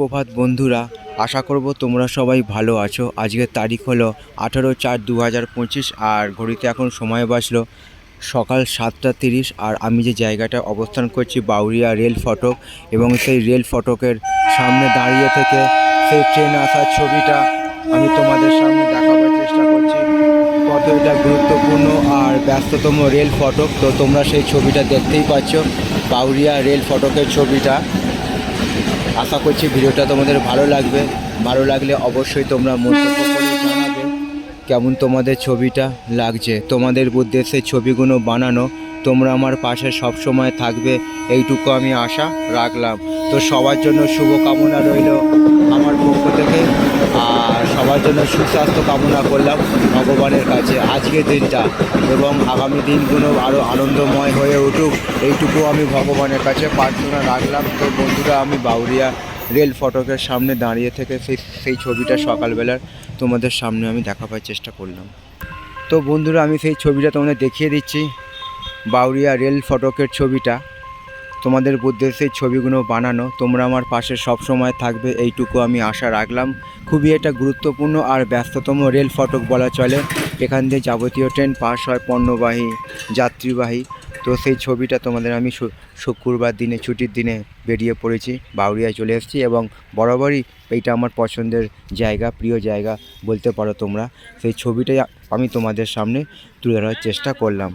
প্রভাত বন্ধুরা, আশা করব তোমরা সবাই ভালো আছো। আজকের তারিখ হলো আঠারো চার দু হাজার পঁচিশ আর ঘড়িতে এখন সময় বাজলো সকাল সাতটা তিরিশ আর আমি যে জায়গাটা অবস্থান করছি বাউরিয়া রেল ফটক এবং সেই রেল ফটকের সামনে দাঁড়িয়ে থেকে সেই ট্রেন আসার ছবিটা আমি তোমাদের সামনে দেখাবার চেষ্টা করছি। কত এটা গুরুত্বপূর্ণ আর ব্যস্ততম রেল ফটক, তো তোমরা সেই ছবিটা দেখতেই পাচ্ছ। বাউরিয়া রেল ফটকের ছবিটা। আশা করছি ভিডিওটা তোমাদের ভালো লাগবে। ভালো লাগলে অবশ্যই তোমরা মন্তব্য করে জানাবে কেমন তোমাদের ছবিটা লাগছে। তোমাদের উদ্দেশ্যে ছবিগুলো বানানো, তোমরা আমার পাশে সব সময় থাকবে এইটুকু আমি আশা রাখলাম। তো সবার জন্য শুভকামনা রইল। আমার পক্ষ থেকে আর সবার জন্য সুস্বাস্থ্য কামনা করলাম ভগবানের কাছে। আজকের দিনটা এবং আগামী দিনগুলো আরও আনন্দময় হয়ে উঠুক, এইটুকু আমি ভগবানের কাছে প্রার্থনা রাখলাম। তো বন্ধুরা, আমি বাউরিয়া রেল ফটকের সামনে দাঁড়িয়ে থেকে সেই সেই ছবিটা সকালবেলার তোমাদের সামনে আমি দেখাবার চেষ্টা করলাম। তো বন্ধুরা, আমি সেই ছবিটা তোমাদের দেখিয়ে দিচ্ছি, বাউরিয়া রেল ফটকের ছবিটা। তোমাদের উদ্দেশ্যে ছবিগুলো বানানো, তোমরা আমার পাশে সব সময় থাকবে, এইটুকু আমি আশা রাখলাম। খুবই এটা গুরুত্বপূর্ণ আর ব্যস্ততম রেল ফটক বলা চলে। এখান দিয়ে যাবতীয় ট্রেন পাস হয় পণ্যবাহী, যাত্রীবাহী। তো সেই ছবিটা তোমাদের আমি শুক্রবার দিনে, ছুটির দিনে বেরিয়ে পড়েছি বাউরিয়ায় চলে এসেছি এবং বরাবরই এইটা আমার পছন্দের জায়গা, প্রিয় জায়গা বলতে পারো তোমরা। সেই ছবিটাই আমি তোমাদের সামনে তুলে ধরার চেষ্টা করলাম।